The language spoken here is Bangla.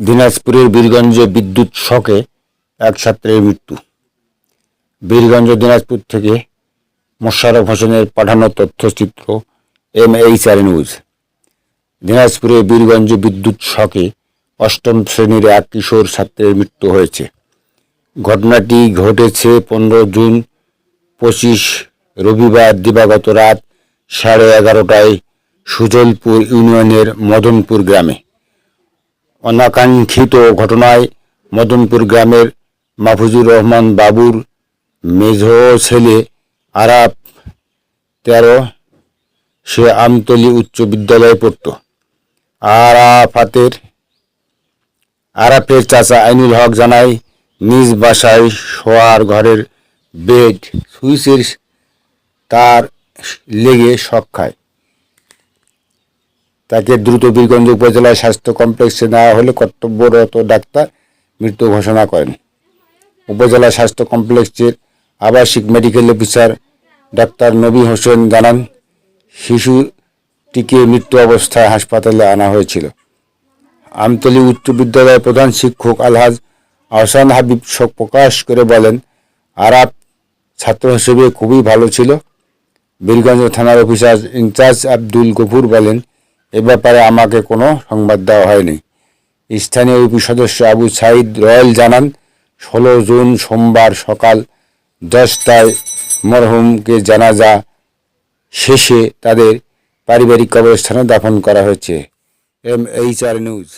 দিনাজপুরের বীরগঞ্জে বিদ্যুৎ শকে এক ছাত্রের মৃত্যু। বীরগঞ্জ দিনাজপুর থেকে মোশাররফ হোসেনের পাঠানো তথ্যচিত্র এম এইচ আর নিউজ। দিনাজপুরে বীরগঞ্জ বিদ্যুৎ শকে অষ্টম শ্রেণির এক কিশোর ছাত্রের মৃত্যু হয়েছে। ঘটনাটি ঘটেছে পনেরো জুন পঁচিশ রবিবার দিবাগত রাত সাড়ে এগারোটায় সুজলপুর ইউনিয়নের মদনপুর গ্রামে। অনাকাঙ্ক্ষিত ঘটনায় মদনপুর গ্রামের মাহফুজুর রহমান বাবুর মেঝ ছেলে আরাপ তেরো, সে আমতলী উচ্চ বিদ্যালয়ে পড়ত। আরাফাতের, আরাফের চাচা আইনুল হক জানায়, নিজ বাসায় শোয়ার ঘরের বেড সুইচের তার লেগে শক খায়। তাকে দ্রুত বীরগঞ্জ উপজেলা স্বাস্থ্য কমপ্লেক্সে নেওয়া হলে কর্তব্যরত ডাক্তার মৃত্যু ঘোষণা করেন। উপজেলা স্বাস্থ্য কমপ্লেক্সের আবাসিক মেডিকেল অফিসার ডাক্তার নবী হোসেন জানান শিশুটিকে মৃত্যু অবস্থায় হাসপাতালে আনা হয়েছিল। আমতলী উচ্চ বিদ্যালয়ের প্রধান শিক্ষক আলহাজ আহসান হাবিব শোক প্রকাশ করে বলেন আরাপ ছাত্র হিসেবে খুবই ভালো ছিল। বীরগঞ্জ থানার অফিসার ইনচার্জ আব্দুল গফুর বলেন এ ব্যাপারে আমাকে কোনো সংবাদ দেওয়া হয়নি। স্থানীয় ইউপি সদস্য আবু সাইদ রয়েল জানান, ষোলো জুন সোমবার সকাল দশটায় মরহুমকে জানাজা শেষে তাদের পারিবারিক কবরস্থানে দাফন করা হয়েছে। M H R news.